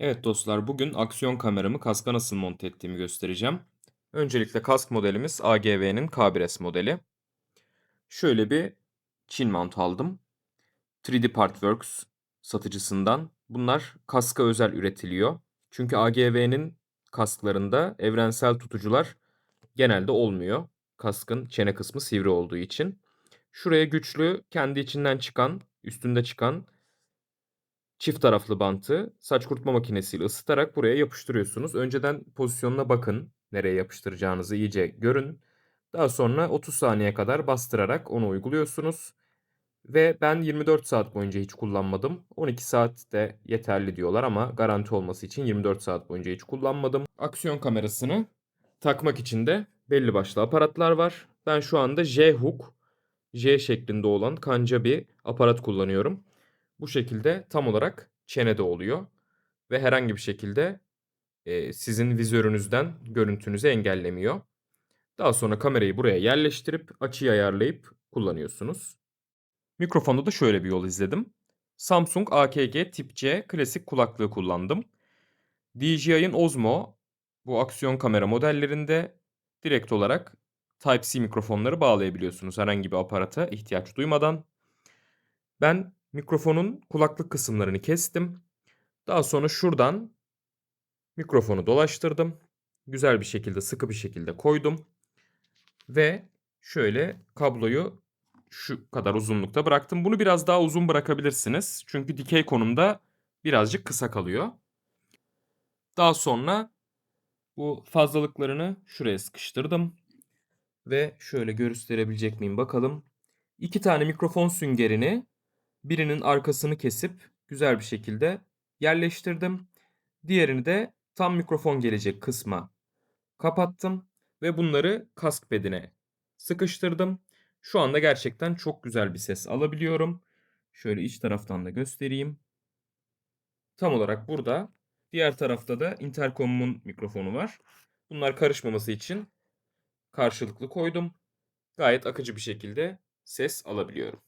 Evet dostlar, bugün aksiyon kameramı kaska nasıl monte ettiğimi göstereceğim. Öncelikle kask modelimiz AGV'nin K1S modeli. Şöyle bir Çin mount aldım. 3D Partworks satıcısından. Bunlar kaska özel üretiliyor. Çünkü AGV'nin kasklarında evrensel tutucular genelde olmuyor. Kaskın çene kısmı sivri olduğu için. Şuraya güçlü, kendi içinden çıkan, üstünde çıkan çift taraflı bantı saç kurutma makinesiyle ısıtarak buraya yapıştırıyorsunuz. Önceden pozisyonuna bakın. Nereye yapıştıracağınızı iyice görün. Daha sonra 30 saniye kadar bastırarak onu uyguluyorsunuz. Ve ben 24 saat boyunca hiç kullanmadım. 12 saat de yeterli diyorlar ama garanti olması için 24 saat boyunca hiç kullanmadım. Aksiyon kamerasını takmak için de belli başlı aparatlar var. Ben şu anda J-hook, J şeklinde olan kanca bir aparat kullanıyorum. Bu şekilde tam olarak çenede oluyor ve herhangi bir şekilde e, sizin vizörünüzden görüntünüzü engellemiyor. Daha sonra kamerayı buraya yerleştirip açıyı ayarlayıp kullanıyorsunuz. Mikrofonda da şöyle bir yol izledim. Samsung AKG Tip C klasik kulaklığı kullandım. DJI'ın Osmo bu aksiyon kamera modellerinde direkt olarak Type-C mikrofonları bağlayabiliyorsunuz herhangi bir aparata ihtiyaç duymadan. Ben mikrofonun kulaklık kısımlarını kestim. Daha sonra şuradan mikrofonu dolaştırdım. Güzel bir şekilde, sıkı bir şekilde koydum. Ve şöyle kabloyu şu kadar uzunlukta bıraktım. Bunu biraz daha uzun bırakabilirsiniz. Çünkü dikey konumda birazcık kısa kalıyor. Daha sonra bu fazlalıklarını şuraya sıkıştırdım. Ve şöyle gösterebilecek miyim bakalım. İki tane mikrofon süngerini birinin arkasını kesip güzel bir şekilde yerleştirdim. Diğerini de tam mikrofon gelecek kısma kapattım ve bunları kask bedine sıkıştırdım. Şu anda gerçekten çok güzel bir ses alabiliyorum. Şöyle iç taraftan da göstereyim. Tam olarak burada. Diğer tarafta da intercomumun mikrofonu var. Bunlar karışmaması için karşılıklı koydum. Gayet akıcı bir şekilde ses alabiliyorum.